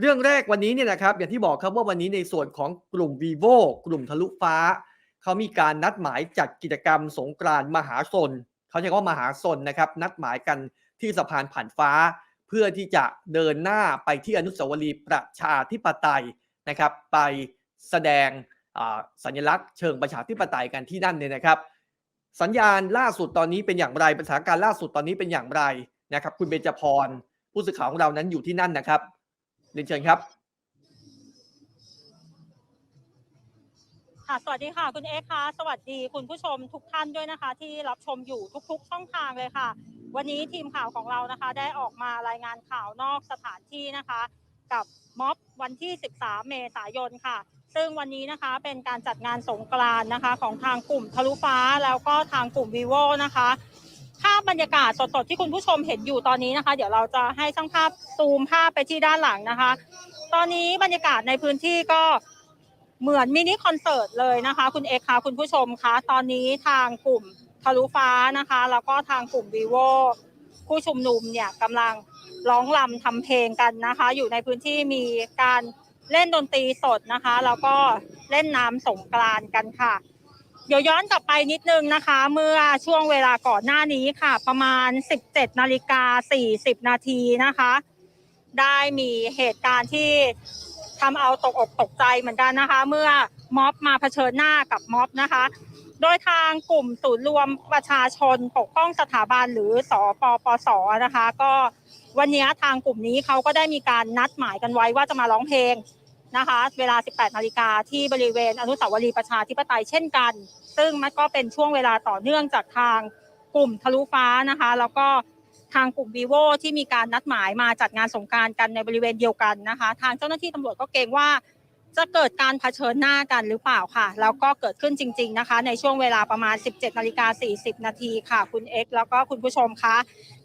เรื่องแรกวันนี้เนี่ยนะครับอย่างที่บอกครับว่าวันนี้ในส่วนของกลุ่ม vivo กลุ่มทะลุฟ้า เขามีการนัดหมายจัดกิจกรรมสงกรานมหาชนเขาใช้คำว่ามหาชนนะครับนัดหมายกันที่สะพานผ่านฟ้า เพื่อที่จะเดินหน้าไปที่อนุสาวรีย์ประชาธิปไตยนะครับ ไปแสดงสัญลักษณ์เชิงประชาธิปไตยกันที่นั่นเนี่ยนะครับ สัญญาณล่าสุดตอนนี้เป็นอย่างไรสถานการณ์ล่าสุดตอนนี้เป็นอย่างไรนะครับ คุณเบญจพรผู้สื่อข่าวของเรานั้นอยู่ที่นั่นนะครับ เรียนเชิญครับ ค่ะ สวัสดีค่ะ คุณเอ็กซ์ค่ะ สวัสดีคุณผู้ชมทุกท่านด้วยนะคะ ที่รับชมอยู่ทุก ๆ ช่องทางเลยค่ะ วันนี้ทีมข่าวของเรานะคะ ได้ออกมารายงานข่าวนอกสถานที่นะคะ กับม็อบวันที่ 13 เมษายนค่ะ ซึ่งวันนี้นะคะเป็นการจัดงานสงกรานต์นะคะ ของทางกลุ่มทะลุฟ้าแล้วก็ทางกลุ่ม vivo นะคะ ภาพบรรยากาศสดๆที่คุณผู้ชมเห็นอยู่ตอนนี้นะคะ เดี๋ยวเราจะให้ช่างภาพซูมภาพไปที่ด้านหลังนะคะ ตอนนี้บรรยากาศในพื้นที่ก็เหมือนมินิคอนเสิร์ตเลยนะคะ คุณเอกค่ะคุณผู้ชมคะตอนนี้ทางกลุ่มทะลุฟ้านะคะ แล้วก็ทางกลุ่ม vivo ผู้ชุมนุมเนี่ยกำลังร้องรำทำเพลงกันนะคะ อยู่ในพื้นที่มีการเล่นดนตรีสดนะคะ แล้วก็เล่นน้ำสงกรานกันค่ะ เดี๋ยวย้อนกลับไปนิดนึงนะคะ เมื่อช่วงเวลาก่อนหน้านี้ค่ะ ประมาณ 17นาฬิกา40นาทีนะคะ ได้มีเหตุการณ์ที่ทำเอาตกอกตกใจเหมือนกันนะคะ เมื่อม็อบมาเผชิญหน้ากับม็อบนะคะ โดยทางกลุ่มศูนย์รวมประชาชนปกป้องสถาบันหรือสอปปสนะคะ ก็วันนี้ทางกลุ่มนี้เขาก็ได้มีการนัดหมายกันไว้ว่าจะมาร้องเพลง นะคะ เวลา 18 นาฬิกาที่บริเวณอนุสาวรีย์ประชาธิปไตยเช่นกัน ซึ่งมันก็เป็นช่วงเวลาต่อเนื่องจากทางกลุ่มทะลุฟ้านะคะ แล้วก็ทางกลุ่ม vivo ที่มีการนัดหมายมาจัดงานสงการกันในบริเวณเดียวกันนะคะ ทางเจ้าหน้าที่ตำรวจก็เกรงว่าจะเกิดการเผชิญหน้ากันหรือเปล่าค่ะ แล้วก็เกิดขึ้นจริง ๆนะคะ ในช่วงเวลาประมาณ 17นาฬิกา40 นาทีค่ะ คุณเอ็กแล้วก็คุณผู้ชมคะ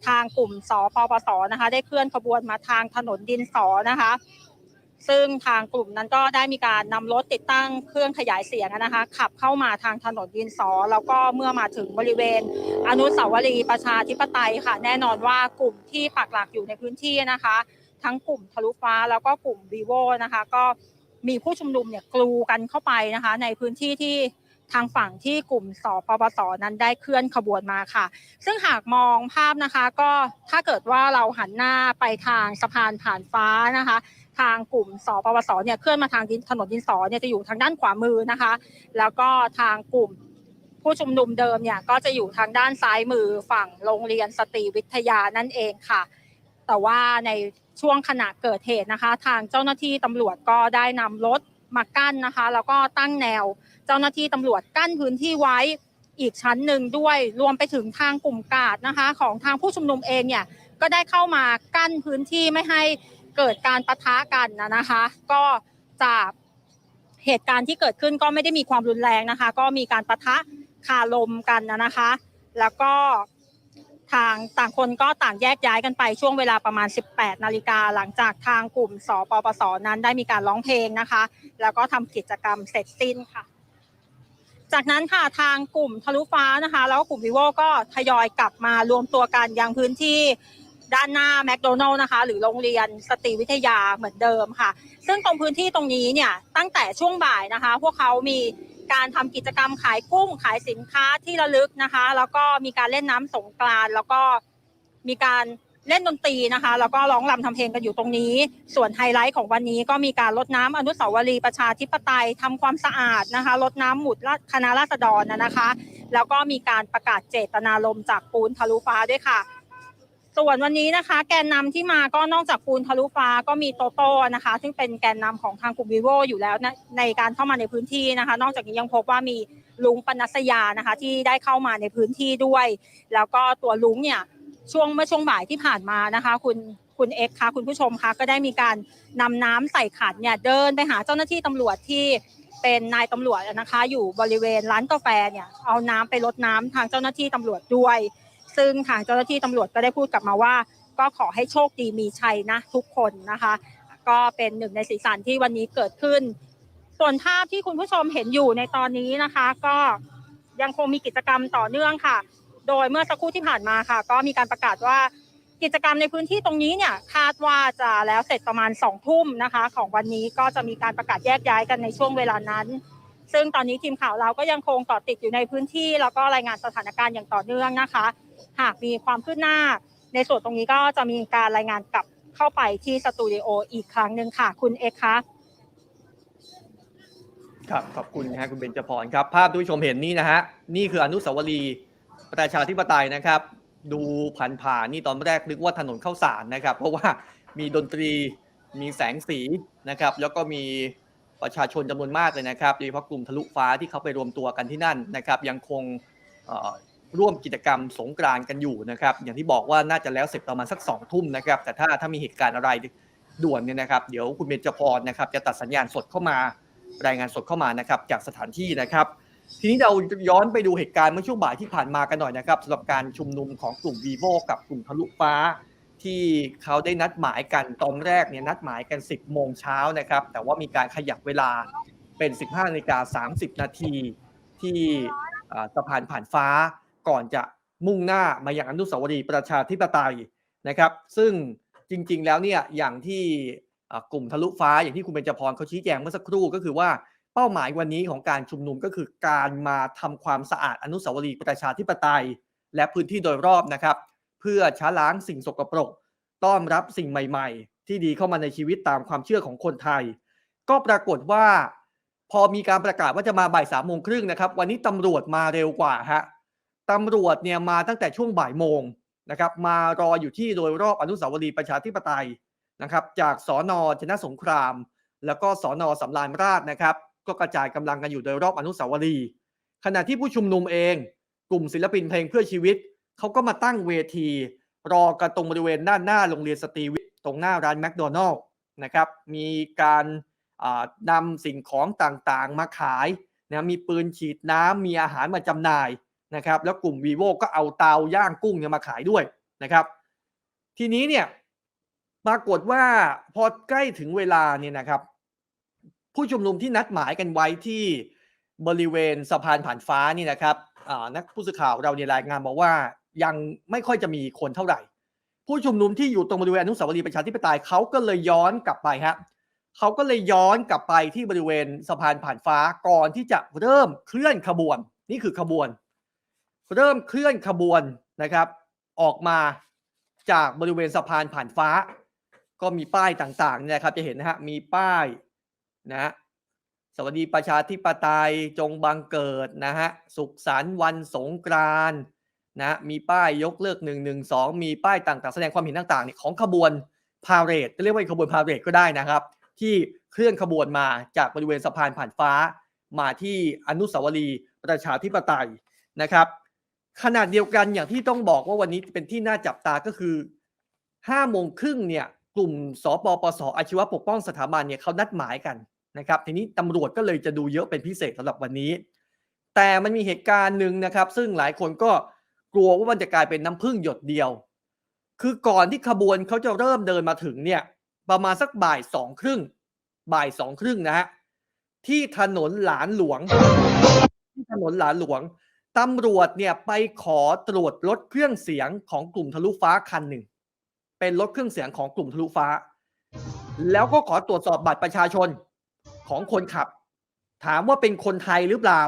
ทางกลุ่มสปปสนะคะ ได้เคลื่อนขบวนมาทางถนนดินสอนะคะ ซึ่งทางกลุ่มนั้นก็ได้มีการนำรถติดตั้งเครื่องขยายเสียงนะคะ ขับเข้ามาทางถนนดินสอ แล้วก็เมื่อมาถึงบริเวณ อนุสาวรีย์ประชาธิปไตยค่ะ แน่นอนว่ากลุ่มที่ปักหลักอยู่ในพื้นที่นะคะ ทั้งกลุ่มทะลุฟ้าแล้วก็กลุ่ม vivo นะคะ ก็มีผู้ชุมนุมเนี่ยกลูกันเข้าไปนะคะ ในพื้นที่ที่ทางฝั่งที่กลุ่มสปปสนั้นได้เคลื่อนขบวนมาค่ะ ซึ่งหากมองภาพนะคะ ก็ถ้าเกิดว่าเราหันหน้าไปทางสะพานผ่านฟ้านะคะ ทางกลุ่มสปปสเนี่ยเคลื่อนมาทางถนนดินสอเนี่ยจะอยู่ทางด้านขวามือนะคะ แล้วก็ทางกลุ่มผู้ชุมนุมเดิมเนี่ยก็จะอยู่ทางด้านซ้ายมือฝั่งโรงเรียนสตรีวิทยานั่นเองค่ะ แต่ว่าในช่วงขณะเกิดเหตุนะคะ ทางเจ้าหน้าที่ตำรวจก็ได้นำรถมากั้นนะคะ แล้วก็ตั้งแนวเจ้าหน้าที่ตำรวจกั้นพื้นที่ไว้อีกชั้นหนึ่งด้วยรวมไปถึงทางกลุ่มกาดนะคะ ของทางผู้ชุมนุมเองเนี่ยก็ได้เข้ามากั้นพื้นที่ไม่ให้ เกิดการปะทะกันนะนะคะ ก็จากเหตุการณ์ที่เกิดขึ้นก็ไม่ได้มีความรุนแรงนะคะ ก็มีการปะทะคาลมกันนะนะคะ แล้วก็ทางต่างคนก็ต่างแยกย้ายกันไปช่วงเวลาประมาณ 18 นาฬิกาหลังจากทางกลุ่มสปปสนั้นได้มีการร้องเพลงนะคะ แล้วก็ทำกิจกรรมเสร็จสิ้นค่ะ จากนั้นค่ะทางกลุ่มทะลุฟ้านะคะ แล้วก็กลุ่ม vivo ก็ทยอยกลับมารวมตัวกันยังพื้นที่ ด้านหน้าแมคโดนัลล์นะคะ หรือโรงเรียนสตรีวิทยาเหมือนเดิมค่ะ ซึ่งตรงพื้นที่ตรงนี้เนี่ยตั้งแต่ช่วงบ่ายนะคะ พวกเขามีการทำกิจกรรมขายกุ้งขายสินค้าที่ระลึกนะคะ แล้วก็มีการเล่นน้ำสงกรานแล้วก็มีการเล่นดนตรีนะคะ แล้วก็ร้องรำทำเพลงกันอยู่ตรงนี้ ส่วนไฮไลท์ของวันนี้ก็มีการลดน้ำอนุสาวรีย์ประชาธิปไตยทำความสะอาดนะคะลดน้ำหมุดคณะราษฎรนะนะคะ แล้วก็มีการประกาศเจตนารมณ์จากปูนทะลุฟ้าด้วยค่ะ ส่วนวันนี้นะคะ แกนนำที่มาก็นอกจากปูนทะลุฟ้าก็มีโตโต้นะคะ ซึ่งเป็นแกนนำของทางกลุ่ม vivo อยู่แล้วนะในการเข้ามาในพื้นที่นะคะ นอกจากนี้ยังพบว่ามีลุงปนัสยานะคะ ที่ได้เข้ามาในพื้นที่ด้วย แล้วก็ตัวลุงเนี่ยช่วงเมื่อช่วงบ่ายที่ผ่านมานะคะ คุณคุณเอ็กซ์คะคุณผู้ชมคะก็ได้มีการนำน้ำใส่ขันเนี่ยเดินไปหาเจ้าหน้าที่ตำรวจที่เป็นนายตำรวจนะคะ อยู่บริเวณร้านกาแฟเนี่ยเอาน้ำไปรดน้ำทางเจ้าหน้าที่ตำรวจด้วย ซึ่งทางเจ้าหน้าที่ตำรวจก็ได้พูดกลับมาว่า ก็ขอให้โชคดีมีชัยนะทุกคนนะคะ ก็เป็นหนึ่งในสีสันที่วันนี้เกิดขึ้น ส่วนภาพที่คุณผู้ชมเห็นอยู่ในตอนนี้นะคะ ก็ยังคงมีกิจกรรมต่อเนื่องค่ะ โดยเมื่อสักครู่ที่ผ่านมาค่ะ ก็มีการประกาศว่ากิจกรรมในพื้นที่ตรงนี้เนี่ยคาดว่าจะแล้วเสร็จประมาณสองทุ่มนะคะ ของวันนี้ก็จะมีการประกาศแยกย้ายกันในช่วงเวลานั้น ซึ่งตอนนี้ทีมข่าวเราก็ยังคงเกาะติดอยู่ในพื้นที่ แล้วก็รายงานสถานการณ์อย่างต่อเนื่องนะคะ หากมีความคืบหน้า ในส่วนตรงนี้ก็จะมีการรายงานกลับเข้าไปที่สตูดิโออีกครั้งหนึ่งค่ะ คุณเอกคะครับขอบคุณนะฮะคุณเบญจพรครับ ภาพที่ชมเห็นนี่นะฮะนี่คืออนุสาวรีย์ประชาธิปไตยนะครับ ดูผ่านๆนี่ตอนแรกนึกว่าถนนเข้าสารนะครับ เพราะว่ามีดนตรีมีแสงสีนะครับ แล้วก็มีประชาชนจำนวนมากเลยนะครับโดยเฉพาะกลุ่มทะลุฟ้าที่เขาไปรวมตัวกันที่นั่นนะครับ ยังคง ร่วมกิจกรรมสงกรานกันอยู่นะครับ อย่างที่บอกว่าน่าจะแล้วเสร็จประมาณสักสองทุ่มนะครับ แต่ถ้าถ้ามีเหตุการณ์อะไรด่วนเนี่ยนะครับ เดี๋ยวคุณเบญจพรนะครับ จะตัดสัญญาณสดเข้ามารายงานสดเข้ามานะครับ จากสถานที่นะครับ ทีนี้เราย้อนไปดูเหตุการณ์เมื่อช่วงบ่ายที่ผ่านมากันหน่อยนะครับสำหรับการชุมนุมของกลุ่ม vivo กับกลุ่มทะลุฟ้า ที่เขาได้นัดหมายกันตอนแรกเนี่ยนัดหมายกัน 10โมงเช้านะครับ แต่ว่ามีการขยับเวลาเป็น 15นาฬิกา30 นาทีที่สะพานผ่านฟ้า ก่อนจะมุ่งหน้ามาอยังอนุสาวรีย์ประชาธิปไตยนะครับ ซึ่งจริง ๆ แล้วเนี่ยอย่างที่กลุ่มทะลุฟ้าอย่างที่คุณเบญจพรเขาชี้แจงเมื่อสักครู่ก็คือว่าเป้าหมายวันนี้ของการชุมนุมก็คือการมาทำความสะอาดอนุสาวรีย์ประชาธิปไตย และพื้นที่โดยรอบนะครับ เพื่อช้าล้างสิ่งสกปรก ต้อนรับสิ่งใหม่ ๆ ที่ดีเข้ามาในชีวิตตามความเชื่อของคนไทย ก็ปรากฏว่า พอมีการประกาศว่าจะมาบ่ายสามโมงครึ่งนะครับ วันนี้ตำรวจมาเร็วกว่าฮะ ตำรวจเนี่ยมาตั้งแต่ช่วงบ่ายโมงนะครับ มารออยู่ที่โดยรอบอนุสาวรีย์ประชาธิปไตยนะครับ จากสอนอชนะสงคราม แล้วก็สอนอสำราญราชนะครับ ก็กระจายกำลังกันอยู่โดยรอบอนุสาวรีย์ขณะที่ผู้ชุมนุมเอง กลุ่มศิลปินเพลงเพื่อชีวิตเขาก็มาตั้งเวที รอกันตรงบริเวณด้านหน้าโรงเรียนสตรีวิทย์ตรงหน้าร้านแมคโดนัลล์นะครับ มีการอ่านำสิ่งของต่างๆมาขายนะมีปืนฉีดน้ำมีอาหารมาจำหน่าย นะครับแล้วกลุ่ม vivo ก็เอาเตาย่างกุ้งเนี่ยมาขายด้วยนะครับ ทีนี้เนี่ยปรากฏว่าพอใกล้ถึงเวลาเนี่ยนะครับ ผู้ชุมนุมที่นัดหมายกันไว้ที่บริเวณสะพานผ่านฟ้านี่นะครับนักผู้สื่อข่าวเราเนี่ยรายงานบอกว่ายังไม่ค่อยจะมีคนเท่าไหร่ ผู้ชุมนุมที่อยู่ตรงบริเวณอนุสาวรีย์ประชาธิปไตยเขาก็เลยย้อนกลับไปฮะเขาก็เลยย้อนกลับไปที่บริเวณสะพานผ่านฟ้าก่อนที่จะเริ่มเคลื่อนขบวน นี่คือขบวน เริ่มเคลื่อนขบวนนะครับ ออกมาจากบริเวณสะพานผ่านฟ้า ก็มีป้ายต่างๆเนี่ยนะครับจะเห็นนะฮะมีป้ายนะฮะสวัสดีประชาธิปไตยจงบังเกิดนะฮะสุขสันต์วันสงกรานนะมีป้ายยกเลิก1นึมีป้ายต่างๆ แสดงความเห็นต่างๆเนี่ยของขบวนพาเหรดจะเรียกว่าขบวนพาเหรดก็ได้นะครับ ที่เคลื่อนขบวนมาจากบริเวณสะพานผ่านฟ้า มาที่อนุสาวรีย์ประชาธิปไตยนะครับ ขนาดเดียวกันอย่างที่ต้องบอกว่าวันนี้เป็นที่น่าจับตาก็คือ5โมงครึ่งเนี่ยกลุ่มสปปสอาชีวะปกป้องสถาบันเนี่ยเขานัดหมายกันนะครับ ทีนี้ตำรวจก็เลยจะดูเยอะเป็นพิเศษสำหรับวันนี้ แต่มันมีเหตุการณ์หนึ่งนะครับ ซึ่งหลายคนก็กลัวว่ามันจะกลายเป็นน้ำพึ่งหยดเดียว คือก่อนที่ขบวนเขาจะเริ่มเดินมาถึงเนี่ยประมาณสักบ่ายสองครึ่งบ่ายสองครึ่งนะฮะที่ถนนหลานหลวงที่ถนนหลานหลวง ตำรวจเนี่ยไปขอตรวจรถเครื่องเสียงของกลุ่มทะลุฟ้าคันหนึ่ง เป็นรถเครื่องเสียงของกลุ่มทะลุฟ้า แล้วก็ขอตรวจสอบบัตรประชาชนของคนขับ ถามว่าเป็นคนไทยหรือเปล่า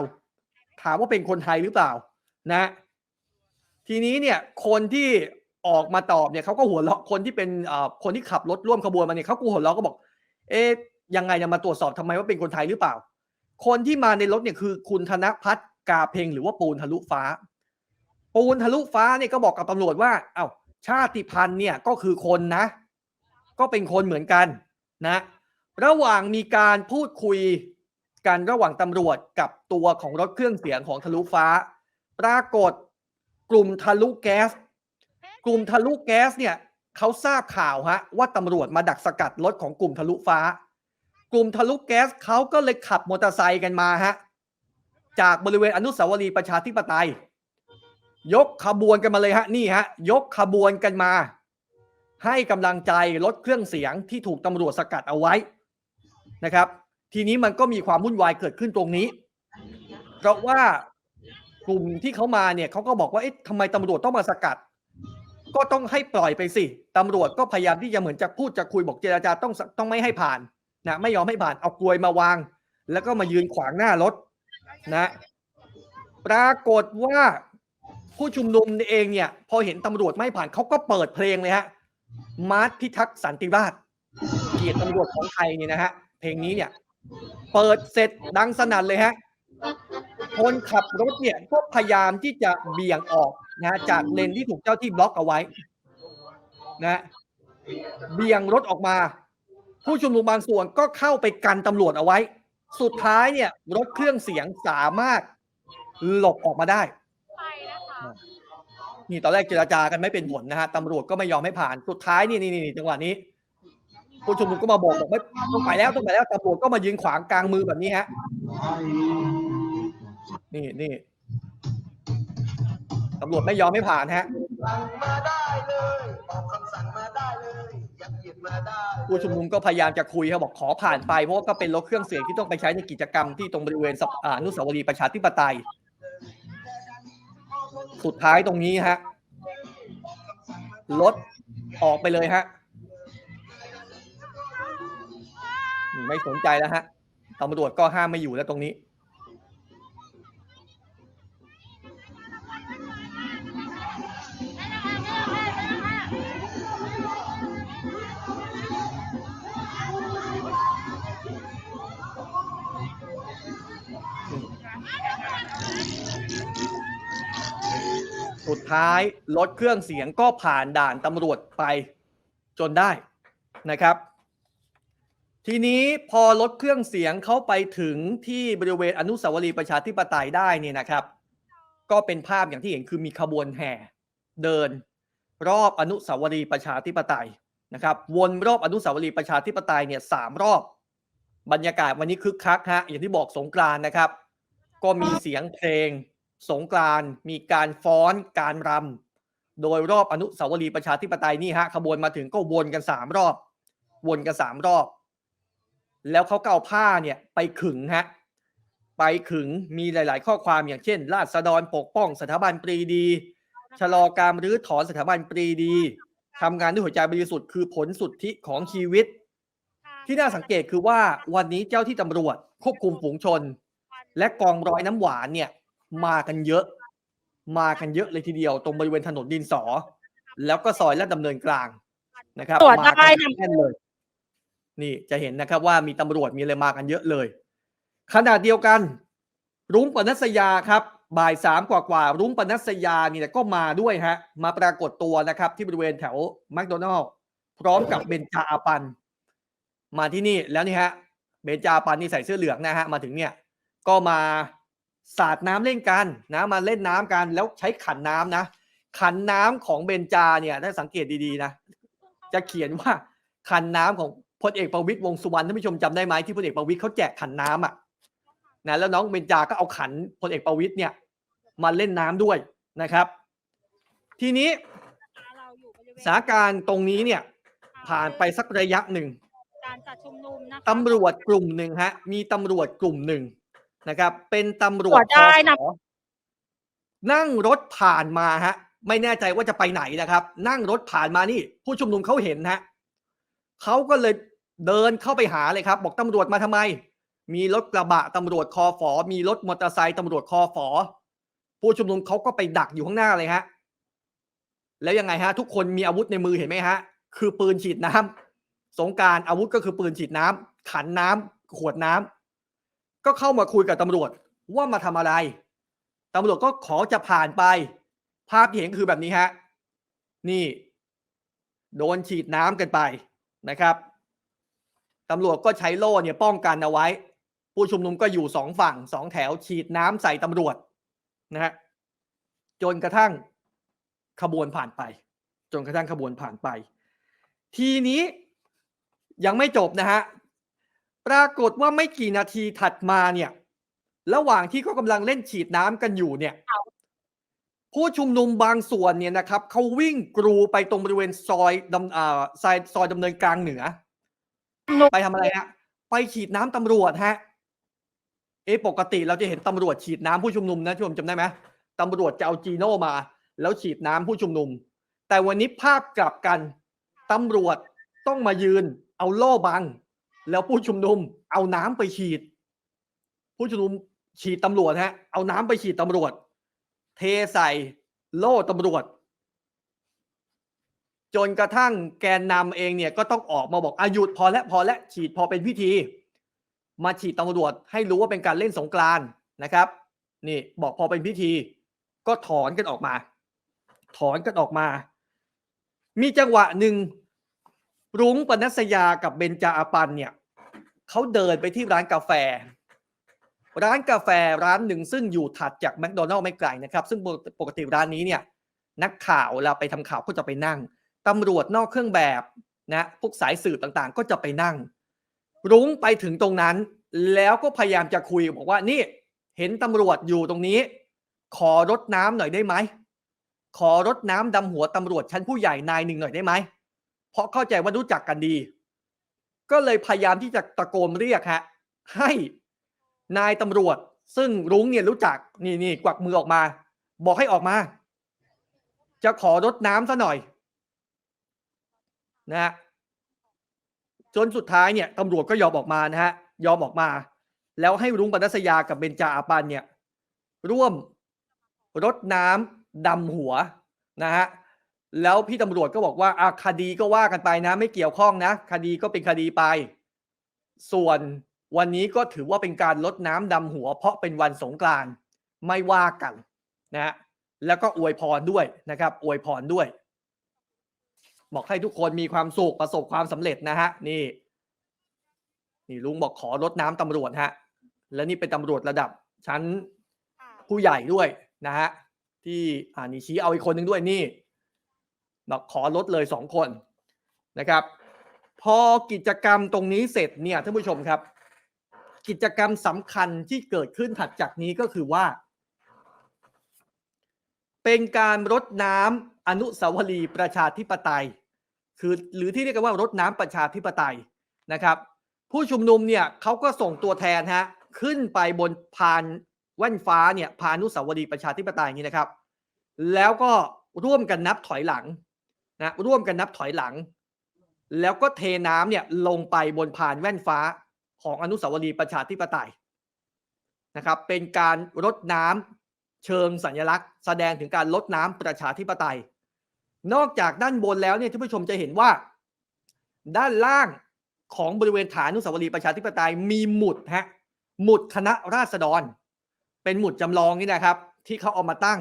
ถามว่าเป็นคนไทยหรือเปล่า นะ ทีนี้เนี่ยคนที่ออกมาตอบเนี่ยเขาก็หัวเราะคนที่เป็นคนที่ขับรถร่วมขบวนมาเนี่ยเขาก็หัวเราะก็บอก เอ๊ะยังไงจะมาตรวจสอบทำไมว่าเป็นคนไทยหรือเปล่า คนที่มาในรถเนี่ยคือคุณธนพัฒน์ กาเพงหรือว่าปูนทะลุฟ้า ปูนทะลุฟ้าเนี่ยก็บอกกับตำรวจว่าเอ้าชาติพันธุ์เนี่ยก็คือคนนะ ก็เป็นคนเหมือนกันนะ ระหว่างมีการพูดคุยกันระหว่างตำรวจกับตัวของรถเครื่องเสียงของทะลุฟ้า ปรากฏกลุ่มทะลุแก๊ส กลุ่มทะลุแก๊สเนี่ยเขาทราบข่าวฮะว่าตำรวจมาดักสกัดรถของกลุ่มทะลุฟ้า กลุ่มทะลุแก๊สเขาก็เลยขับมอเตอร์ไซค์กันมาฮะ จากบริเวณอนุสาวรีย์ประชาธิปไตย ยกขบวนกันมาเลยฮะนี่ฮะยกขบวนกันมา ให้กำลังใจรถเครื่องเสียงที่ถูกตำรวจสกัดเอาไว้นะครับ ทีนี้มันก็มีความวุ่นวายเกิดขึ้นตรงนี้ เพราะว่ากลุ่มที่เขามาเนี่ยเขาก็บอกว่าเอ๊ะทำไมตำรวจต้องมาสกัด ก็ต้องให้ปล่อยไปสิตำรวจก็พยายามที่จะเหมือนจะพูดจะคุยบอกเจราจาต้องต้องไม่ให้ผ่านนะไม่ยอมให้ผ่านเอากลวยมาวาง แล้วก็มายืนขวางหน้ารถ นะปรากฏว่าผู้ชุมนุมเองเนี่ย พอเห็นตำรวจไม่ผ่านเขาก็เปิดเพลงเลยฮะมาร์ทพิทักษ์สันติราษฎร์เกียรติตำรวจของไทยเนี่ยนะฮะเพลงนี้เนี่ย เปิดเสร็จดังสนั่นเลยฮะคนขับรถเนี่ยก็พยายามที่จะเบี่ยงออกนะจากเลนที่ถูกเจ้าที่บล็อกเอาไว้นะเบี่ยงรถออกมา ผู้ชุมนุมบางส่วนก็เข้าไปกันตำรวจเอาไว้ สุดท้ายเนี่ยรถเครื่องเสียงสามารถหลบออกมาได้ นี่ตอนแรกเจราจากันไม่เป็นผลนะฮะตำรวจก็ไม่ยอมให้ผ่าน สุดท้ายนี่นี่นี่จังหวะนี้ผู้ชุมนุมก็มาบอกบอกไม่ต้องไปแล้วต้องไปแล้วตำรวจก็มายืนขวางกลางมือแบบนี้ฮะ นี่นี่ตำรวจไม่ยอมให้ผ่านฮะ ผู้ชุมนุมก็พยายามจะคุยเขาบบอกขอผ่านไป เพราะว่าก็เป็นรถเครื่องเสียงที่ต้องไปใช้ในกิจกรรมที่ตรงบริเวณอนุสาวรีย์ประชาธิปไตย สุดท้ายตรงนี้ฮะรถออกไปเลยฮะไม่สนใจแล้วฮะตำรวจก็ห้ามไม่อยู่แล้วตรงนี้ สุดท้ายรถเครื่องเสียงก็ผ่านด่านตำรวจไปจนได้นะครับ ทีนี้พอรถเครื่องเสียงเขาไปถึงที่บริเวณอนุสาวรีย์ประชาธิปไตยได้เนี่ยนะครับ ก็เป็นภาพอย่างที่เห็นคือมีขบวนแห่เดินรอบอนุสาวรีย์ประชาธิปไตยนะครับ วนรอบอนุสาวรีย์ประชาธิปไตยเนี่ยสามรอบบรรยากาศวันนี้คึกคักฮะอย่างที่บอกสงกรานนะครับ ก็มีเสียงเพลง สงกรานมีการฟ้อนการรำโดยรอบอนุสาวรีย์ประชาธิปไตยนี่ฮะขบวนมาถึงก็วนกันสามรอบ วนกันสามรอบ แล้วเขาก็เอาผ้าเนี่ยไปขึงฮะไปขึงมีหลาย ๆ ข้อความอย่างเช่น ราษฎรปกป้องสถาบันปรีดี ชะลอการรื้อถอนสถาบันปรีดีทำงานด้วยหัวใจบริสุทธิ์คือผลสุทธิของชีวิต ที่น่าสังเกตคือว่าวันนี้เจ้าที่ตำรวจควบคุมฝูงชน และกองร้อยน้ำหวานเนี่ย มากันเยอะ มากันเยอะเลยทีเดียว ตรงบริเวณถนนดินสอ แล้วก็ซอยและดำเนินกลางนะครับตรวจมาได้กันนะแน่นเลย นี่จะเห็นนะครับว่ามีตำรวจมีอะไรมากันเยอะเลยขณะเดียวกัน รุ้งปนัสยาครับ บ่ายสามกว่ากว่าๆรุ้งปนัสยานี่แหละก็มาด้วยฮะ มาปรากฏตัวนะครับ ที่บริเวณแถวแมคโดนัลล์พร้อมกับเบนจาอาปัน มาที่นี่แล้วนี่ฮะ เบนจาอาปันนี่ใส่เสื้อเหลืองนะฮะมาถึงเนี่ย ก็มา สาดน้ำเล่นกันนะมาเล่นน้ำกันแล้วใช้ขันน้ำนะ ขันน้ำของเบนจาเนี่ยถ้าสังเกตดีๆนะ จะเขียนว่าขันน้ำของพลเอกประวิตยวงษ์สุวรรณท่านผู้ชมจำได้ไหมที่พลเอกประวิตยเขาแจกขันน้ำอะนะแล้วน้องเบนจาก็เอาขันพลเอกประวิตยเนี่ยมาเล่นน้ำด้วยนะครับ ทีนี้สถานการณ์ตรงนี้เนี่ยผ่านไปสักระยะหนึ่งการจัดชุมนุมนะคะตำรวจกลุ่มหนึ่งฮะมีตำรวจกลุ่มหนึ่ง นะครับ เป็นตำรวจตรวจได้นะคอฝนั่งรถผ่านมาฮะ ไม่แน่ใจว่าจะไปไหนนะครับ นั่งรถผ่านมานี่ ผู้ชุมนุมเขาเห็นฮะเขาก็เลยเดินเข้าไปหาเลยครับ บอกตำรวจมาทำไม มีรถกระบะตำรวจคอฝอมีรถมอเตอร์ไซค์ตำรวจคอฝอผู้ชุมนุมเขาก็ไปดักอยู่ข้างหน้าเลยฮะแล้วยังไงฮะ ทุกคนมีอาวุธในมือเห็นไหมฮะ คือปืนฉีดน้ำสงกรารอาวุธก็คือปืนฉีดน้ำขันน้ำขวดน้ำ ก็เข้ามาคุยกับตำรวจว่ามาทำอะไรตำรวจก็ขอจะผ่านไป ภาพที่เห็นคือแบบนี้ฮะ นี่ โดนฉีดน้ำกันไปนะครับตำรวจก็ใช้โล่เนี่ยป้องกันเอาไว้ ผู้ชุมนุมก็อยู่สองฝั่งสองแถวฉีดน้ำใส่ตำรวจนะฮะจนกระทั่งขบวนผ่านไป จนกระทั่งขบวนผ่านไป ทีนี้ยังไม่จบนะฮะ ปรากฏว่าไม่กี่นาทีถัดมาเนี่ย ระหว่างที่เขากำลังเล่นฉีดน้ำกันอยู่เนี่ย ผู้ชุมนุมบางส่วนเนี่ยนะครับเขาวิ่งกรูไปตรงบริเวณซอยดำอ่าซอยซอยดำเนินกลางเหนือ ไปทำอะไรฮะไปฉีดน้ำตำรวจฮะเอะปกติเราจะเห็นตำรวจฉีดน้ำผู้ชุมนุมนะชมจำได้ไหมตำรวจจะเอาจีโน่มา แล้วฉีดน้ำผู้ชุมนุม แต่วันนี้ภาพกลับกันตำรวจต้องมายืน เอาโล่บัง แล้วผู้ชุมนุมเอาน้ำไปฉีด ผู้ชุมนุมฉีดตำรวจฮะ เอาน้ำไปฉีดตำรวจ เทใส่โล่ตำรวจ จนกระทั่งแกนนำเองเนี่ยก็ต้องออกมาบอกอาหยุดพอแล้วพอแล้วฉีดพอเป็นพิธี มาฉีดตำรวจให้รู้ว่าเป็นการเล่นสงกรานนะครับ นี่บอกพอเป็นพิธี ก็ถอนกันออกมา ถอนกันออกมา มีจังหวะหนึ่ง รุ้งปนัสยากับเบนจาอาปันเนี่ยเขาเดินไปที่ร้านกาแฟ ร้านกาแฟร้านหนึ่งซึ่งอยู่ถัดจากแมคโดนัลล์ไม่ไกลนะครับ ซึ่งปกติร้านนี้เนี่ยนักข่าวเวลาไปทำข่าวก็จะไปนั่งตำรวจนอกเครื่องแบบนะพวกสายสืบต่างๆ ก็จะไปนั่ง รุ้งไปถึงตรงนั้น แล้วก็พยายามจะคุยบอกว่านี่เห็นตำรวจอยู่ตรงนี้ ขอรดน้ำหน่อยได้ไหมขอรดน้ำดำหัวตำรวจชั้นผู้ใหญ่นายหนึ่งหน่อยได้ไหม เพราะเข้าใจว่ารู้จักกันดี ก็เลยพยายามที่จะตะโกนเรียกฮะให้นายตำรวจ ซึ่งรุ้งเนี่ยรู้จักนี่นี่กวักมือออกมา บอกให้ออกมา จะขอรดน้ำซะหน่อยนะฮะจนสุดท้ายเนี่ยตำรวจก็ยอมออกมานะฮะยอมออกมา แล้วให้รุ้งปนัสยากับเบนจาอาปันเนี่ยร่วมรดน้ำดำหัวนะฮะ แล้วพี่ตำรวจก็บอกว่าอะคดีก็ว่ากันไปนะ ไม่เกี่ยวข้องนะ คดีก็เป็นคดีไป ส่วนวันนี้ก็ถือว่าเป็นการลดน้ำดำหัว เพราะเป็นวันสงกรานต์ไม่ว่ากันนะฮะแล้วก็อวยพรด้วยนะครับ อวยพรด้วย บอกให้ทุกคนมีความสุขประสบความสำเร็จนะฮะนี่ นี่ลุงบอกขอลดน้ำตำรวจฮะ และนี่เป็นตำรวจระดับ ชั้นผู้ใหญ่ด้วยนะฮะที่อ่านี่ชี้เอาอีกคนหนึ่งด้วยนี่ ขอลดเลยสองคนนะครับ พอกิจกรรมตรงนี้เสร็จเนี่ยท่านผู้ชมครับ กิจกรรมสำคัญที่เกิดขึ้นถัดจากนี้ก็คือว่า เป็นการรดน้ำอนุสาวรีย์ประชาธิปไตย คือหรือที่เรียกกันว่ารดน้ำประชาธิปไตยนะครับ ผู้ชุมนุมเนี่ยเขาก็ส่งตัวแทนฮะขึ้นไปบนพานแว่นฟ้าเนี่ยพานุสาวรีย์ประชาธิปไตยนี้นะครับ แล้วก็ร่วมกันนับถอยหลัง นะร่วมกันนับถอยหลัง แล้วก็เทน้ำเนี่ยลงไปบนพานแว่นฟ้าของอนุสาวรีย์ประชาธิปไตยนะครับเป็นการรดน้ำเชิงสัญลักษณ์ แสดงถึงการลดน้ำประชาธิปไตย นอกจากด้านบนแล้วเนี่ยท่านผู้ชมจะเห็นว่า ด้านล่างของบริเวณฐานอนุสาวรีย์ประชาธิปไตยมีหมุดฮะหมุดคณะราษฎร เป็นหมุดจำลองนี่นะครับ ที่เขาเอามาตั้ง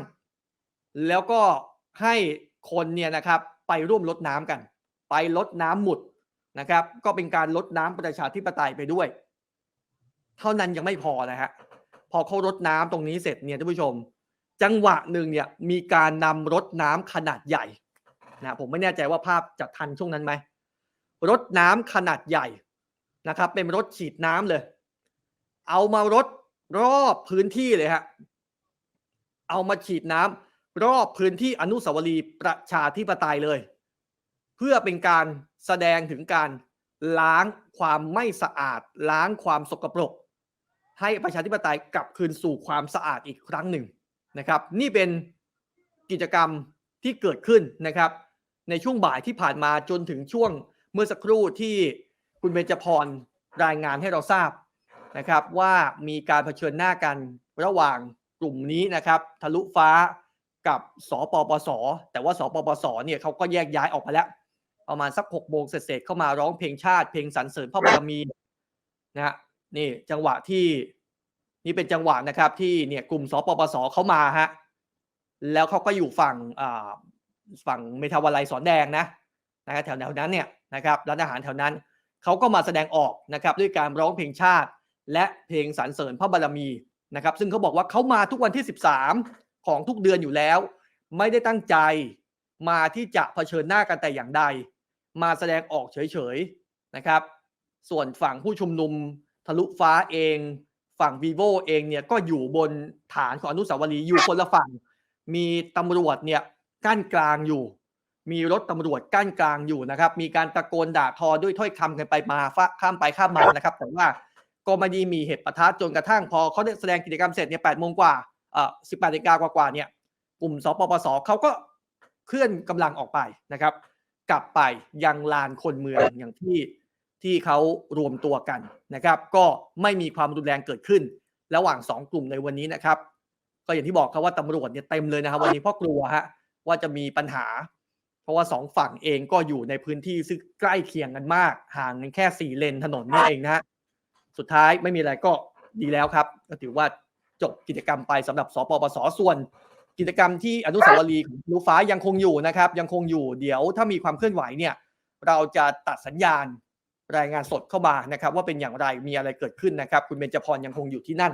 แล้วก็ให้คนเนี่ยนะครับ ไปร่วมลดน้ำกัน ไปลดน้ำหมุดนะครับ ก็เป็นการลดน้ำประชาธิปไตยไปด้วย เท่านั้นยังไม่พอนะฮะพอเขารดน้ำตรงนี้เสร็จเนี่ยท่านผู้ชม จังหวะหนึ่งเนี่ยมีการนำรถน้ำขนาดใหญ่นะผมไม่แน่ใจว่าภาพจะทันช่วงนั้นไหมรถน้ำขนาดใหญ่นะครับ เป็นรถฉีดน้ำเลย เอามารถรอบพื้นที่เลยฮะเอามาฉีดน้ำ รอบพื้นที่อนุสาวรีย์ประชาธิปไตยเลย เพื่อเป็นการแสดงถึงการล้างความไม่สะอาด ล้างความสกปรก ให้ประชาธิปไตยกลับคืนสู่ความสะอาดอีกครั้งหนึ่งนะครับ นี่เป็นกิจกรรมที่เกิดขึ้นนะครับ ในช่วงบ่ายที่ผ่านมาจนถึงช่วงเมื่อสักครู่ที่คุณเบญจพรรายงานให้เราทราบนะครับ ว่ามีการเผชิญหน้ากันระหว่างกลุ่มนี้นะครับ ทะลุฟ้า กับสปปส แต่ว่าสปปสเนี่ยเขาก็แยกย้ายออกไปแล้ว ประมาณสักหกโมงเสร็จๆเข้ามาร้องเพลงชาติเพลงสรรเสริญพระบารมีนะฮะนี่จังหวะที่นี่เป็นจังหวะนะครับที่เนี่ยกลุ่มสปปสเข้ามาฮะแล้วเขาก็อยู่ฝั่งอ่าฝั่งเมทาวาลัยสอนแดงนะนะแถวแถวนั้นเนี่ยนะครับร้านอาหารแถวนั้นเขาก็มาแสดงออกนะครับด้วยการร้องเพลงชาติ และเพลงสรรเสริญพระบารมีนะครับ ซึ่งเขาบอกว่าเขามาทุกวันที่ 13 ของทุกเดือนอยู่แล้ว ไม่ได้ตั้งใจมาที่จะเผชิญหน้ากันแต่อย่างใด มาแสดงออกเฉยๆนะครับ ส่วนฝั่งผู้ชุมนุมทะลุฟ้าเอง ฝั่ง vivo เองเนี่ยก็อยู่บนฐานของอนุสาวรีย์อยู่คนละฝั่ง มีตำรวจเนี่ยกั้นกลางอยู่ มีรถตำรวจกั้นกลางอยู่นะครับ มีการตะโกนด่าทอด้วยถ้อยคำกันไปมาข้ามไปข้ามมานะครับ แต่ว่าก็ไม่ได้มีเหตุปะทะจนกระทั่งพอเขาแสดงกิจกรรมเสร็จเนี่ยแปดโมงกว่า เอ่อสิบแปดนาฬิกากว่าๆเนี่ยกลุ่มสปปสเขาก็เคลื่อนกำลังออกไปนะครับ กลับไปยังลานคนเมืองอย่างที่ที่เขารวมตัวกันนะครับ ก็ไม่มีความรุนแรงเกิดขึ้น ระหว่างสองกลุ่มในวันนี้นะครับ ก็อย่างที่บอกครับว่าตำรวจเนี่ยเต็มเลยนะครับ วันนี้เพราะกลัวฮะว่าจะมีปัญหา เพราะว่าสองฝั่งเองก็อยู่ในพื้นที่ซึ่งใกล้เคียงกันมาก ห่างกันแค่สี่เลนถนนนี่เองนะฮะสุดท้ายไม่มีอะไรก็ดีแล้วครับ ก็ถือว่า จบกิจกรรมไปสำหรับสปปสส่วน กิจกรรมที่อนุสาวรีย์ของลูฟ้ายังคงอยู่นะครับ ยังคงอยู่เดี๋ยวถ้ามีความเคลื่อนไหวเนี่ยเราจะตัดสัญญาณรายงานสดเข้ามานะครับ ว่าเป็นอย่างไรมีอะไรเกิดขึ้นนะครับ คุณเบญจพรยังคงอยู่ที่นั่น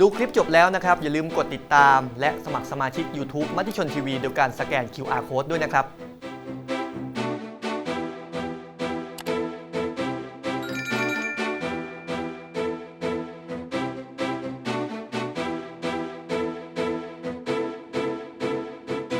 ดูคลิปจบแล้วนะครับ อย่าลืมกดติดตาม และสมัครสมาชิก YouTube มัติชนทีวีโดยการสแกน QR Code ด้วยนะครับ